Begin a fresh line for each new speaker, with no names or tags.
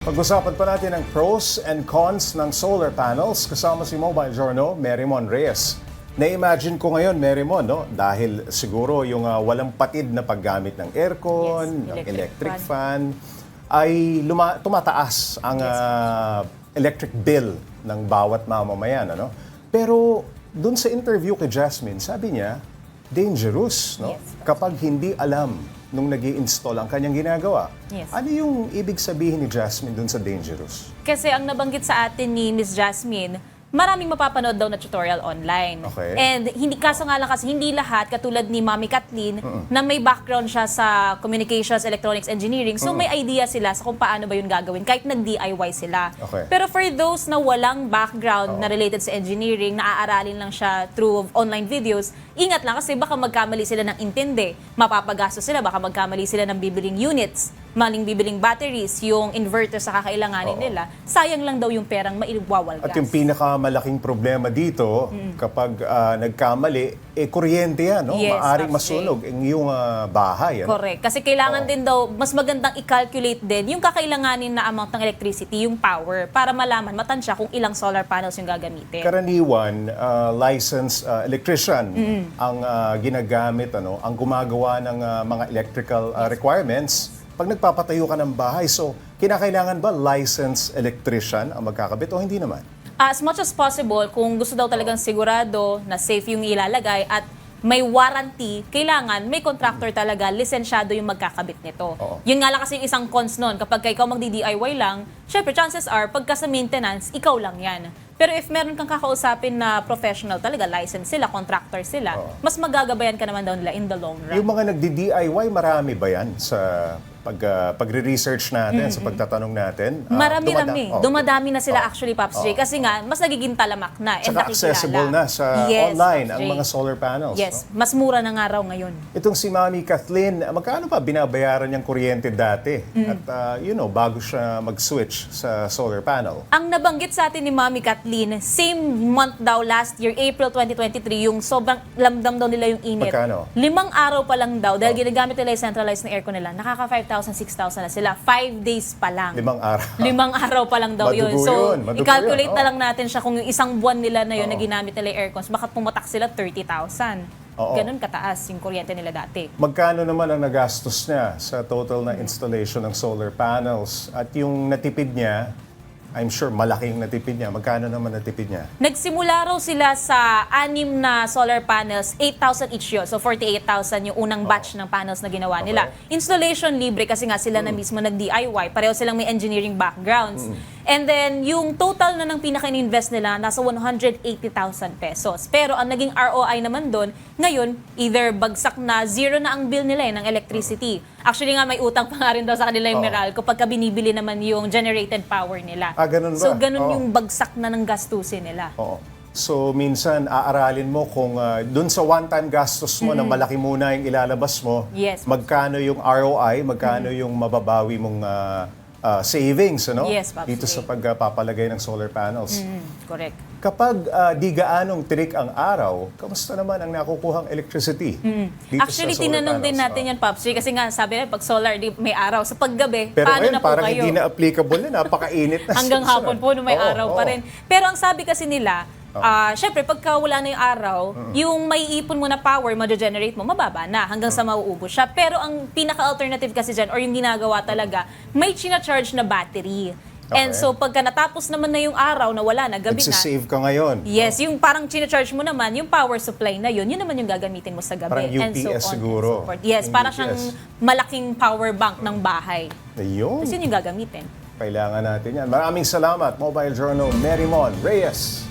Pag-usapan pa natin ang pros and cons ng solar panels kasama si Mobile Journal, Merrimon Reyes. Na-imagine ko ngayon, Merrimon, no? dahil siguro yung ah, walang patid na paggamit ng aircon,
Yes,
ng
electric
electric fan, ay luma- tumataas ang ah, electric bill ng bawat mamamayan. Ano? Pero dun sa interview kay Jasmine, sabi niya, dangerous no?
Yes.
kapag hindi alam nung nag install ang kanyang ginagawa.
Yes.
Ano yung ibig sabihin ni Jasmine dun sa dangerous?
Kasi ang nabanggit sa atin ni Miss Jasmine, maraming mapapanood daw na tutorial online.
Okay.
And hindi kaso nga lang kasi hindi lahat katulad ni Mami Kathleen na may background siya sa communications, electronics engineering. So may idea sila sa kung paano ba yun gagawin kahit nag-DIY sila.
Okay.
Pero for those na walang background na related sa engineering, naaaralin lang siya through online videos, ingat lang kasi baka magkamali sila ng intindi. Mapapagastos sila, baka magkamali sila ng bibiling units, maling bibiling batteries, yung inverter sa kakailanganin
Oo.
nila. Sayang lang daw yung perang maiwawalgas.
At yung pinakamalaking problema dito, kapag ah, nagkamali, eh kuryente yan, no?
Yes,
Maaring masunog ang iyong ah, bahay. Ano?
Correct. Kasi kailangan
Oo.
din daw, mas magandang i-calculate din yung kakailanganin na amount ng electricity, yung power, para malaman, matansya kung ilang solar panels yung gagamitin.
Karaniwan, ah, licensed ah, electrician ang ah, ginagamit, ano, ang gumagawa ng ah, mga electrical ah, requirements pag nagpapatayo ka ng bahay. So, kinakailangan ba licensed electrician ang magkakabit o hindi naman?
As much as possible, kung gusto daw talagang sigurado na safe yung ilalagay at may warranty, kailangan may contractor talaga, lisensyado yung magkakabit nito.
Oo.
Yun nga lang kasi yung isang cons nun. Kapag ka ikaw magdi-DIY lang, syempre chances are, pagka sa maintenance, ikaw lang yan. Pero if meron kang kakausapin na professional talaga, license sila, contractor sila,
Oo.
mas magagabayan ka naman daw nila in the long run.
Yung mga nagdi-DIY, marami ba yan sa pag, ah, pagre-research natin, sa pagtatanong natin? Ah,
Marami-rami.
dumada- oh.
Dumadami na sila
Oh.
actually, Pops J. Kasi nga, mas nagiging talamak na. nakikilala.
accessible na sa
Yes,
online
Pops
ang
J.
mga solar panels.
Yes,
no?
mas mura na nga raw ngayon.
Itong si Mami Kathleen, magkano pa binabayaran niyang kuryente dati?
Mm.
At ah, you know, bago siya mag-switch sa solar panel.
Ang nabanggit sa atin ni Mami Kathleen, same month daw last year, April 2023, yung sobrang lamdam daw nila yung init.
Magkano?
Limang araw pa lang daw, dahil ginagamit nila yung centralized na aircon nila, nakaka 5,000, 6,000 na sila. Five days pa lang.
Limang araw.
Limang araw pa lang daw yun.
Madugo
So,
yun, madugo
i-calculate
yun,
na lang natin siya kung yung isang buwan nila na yun
Oo.
na ginamit nila yung aircons, baka pumatak sila 30,000.
Oo.
Ganun kataas yung kuryente nila dati.
Magkano naman ang nagastos niya sa total na installation ng solar panels? At yung natipid niya, I'm sure malaking natipid niya. Magkano naman natipid niya?
Nagsimula raw sila sa anim na solar panels, 8,000 each yun. So 48,000 yung unang batch ng panels na ginawa nila. Installation libre kasi nga sila na mismo nag-DIY. Pareho silang may engineering backgrounds. And then yung total na ng pinaka-invest nila nasa 180,000 pesos. Pero ang naging ROI naman doon, ngayon, either bagsak na zero na ang bill nila eh, ng electricity. Actually nga may utang pa nga rin daw sa kanila yung
Oo.
Meralco pagka binibili naman yung generated power nila.
Ah, ganun ba?
So ganun
Oo.
yung bagsak na ng gastusin nila.
Oo. So minsan aaralin mo kung ah, dun sa one-time gastos mo na malaki muna yung ilalabas mo,
Yes.
magkano yung ROI, magkano yung mababawi mong ah, ah, savings ano?
Yes, Pops
dito
Ray.
sa pagpapalagay ng solar panels.
Mm, correct.
Kapag ah, di gaanong tirik ang araw, kamusta naman ang nakukuhang electricity? dito
Mm. Actually,
sa solar
tinanong din
panels?
natin
Oo.
yan, Pops Ray, kasi nga sabi nila, pag solar, di, may araw. Sa paggabi,
Pero
paano
ngayon,
na po
parang
kayo?
hindi na applicable na, napakainit na.
Hanggang hapon po, no, may
Oo,
araw pa
oo.
rin. Pero ang sabi kasi nila, ah syempre, pagka wala na yung araw, yung may ipon mo na power, ma-generate mo, mababa na hanggang sa mauubos siya. Pero ang pinaka-alternative kasi dyan, or yung ginagawa talaga, may charge na battery. And
Okay.
so, pagka natapos naman na yung araw na wala na, gabi na,
Nagsisave ka ngayon.
Yes, yung parang charge mo naman, yung power supply na yun, yun naman yung gagamitin mo sa gabi.
Parang
and so
UPS
on
siguro.
And so forth. Yes,
Yung
para
UPS.
siyang malaking power bank ng bahay.
Ayun.
Tapos yun yung gagamitin.
Kailangan natin yan. Maraming salamat, Mobile Journal, Merrimon Reyes.